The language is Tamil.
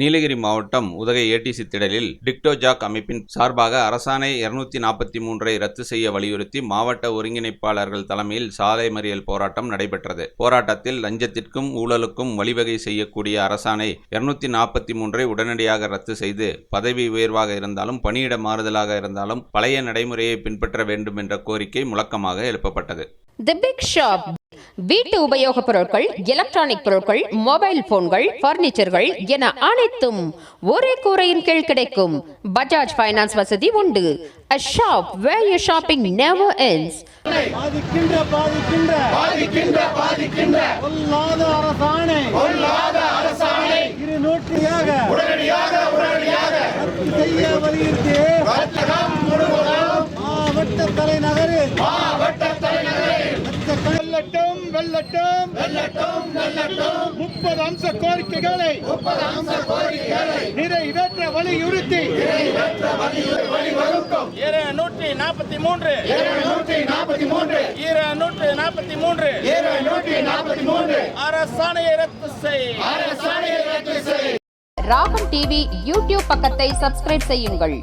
நீலகிரி மாவட்டம் உதகை ஏடிசி திடலில் டிக்டோஜாக் அமைப்பின் சார்பாக அரசாணை இருநூத்தி நாற்பத்தி மூன்றை ரத்து செய்ய வலியுறுத்தி மாவட்ட ஒருங்கிணைப்பாளர்கள் தலைமையில் சாலை மறியல் போராட்டம் நடைபெற்றது. போராட்டத்தில் லஞ்சத்திற்கும் ஊழலுக்கும் வழிவகை செய்யக்கூடிய அரசாணை இருநூத்தி நாற்பத்தி மூன்றை உடனடியாக ரத்து செய்து பதவி உயர்வாக இருந்தாலும் பணியிட மாறுதலாக இருந்தாலும் பழைய நடைமுறையை பின்பற்ற வேண்டும் என்ற கோரிக்கை முழக்கமாக எழுப்பப்பட்டது. வீட்டு உபயோகப் பொருட்கள் எலக்ட்ரானிக் பொருட்கள் மொபைல் போன்கள் பர்னிச்சர்கள் என அனைத்தும் ஒரே கூரையின் கீழ் கிடைக்கும். பஜாஜ் ஃபைனான்ஸ் வசதி உண்டு. A shop where your shopping never ends. பாதிக்கின்ற பாதிக்கின்ற. பாதிக்கின்ற பாதிக்கின்ற. பொல்லாத அரசாணை. பொல்லாத அரசாணை. இரு நூற்றியாக உடனடியாக உடனடியாக. ரத்து செய்ய வலியுறுத்தி. மாவட்ட தலைநகரில். மாவட்ட தலைநகரில் வெல்லட்டும். வெல்லட்டும் வெல்லட்டும். முப்பது அம்ச கோரிக்கைகளை முப்பது அம்ச கோரிக்கைகளை நிறைவேற்ற வலியுறுத்தி. இருநூற்றி நாற்பத்தி மூன்று. இருநூற்றி நாற்பத்தி மூன்று. இருநூற்றி நாற்பத்தி மூன்று. இருநூற்றி நாற்பத்தி மூன்று. அரசாணையை ரத்து செய். அரசாணையை ரத்து செய். ராகம் டிவி யூடியூப் பக்கத்தை சப்ஸ்கிரைப் செய்யுங்கள்.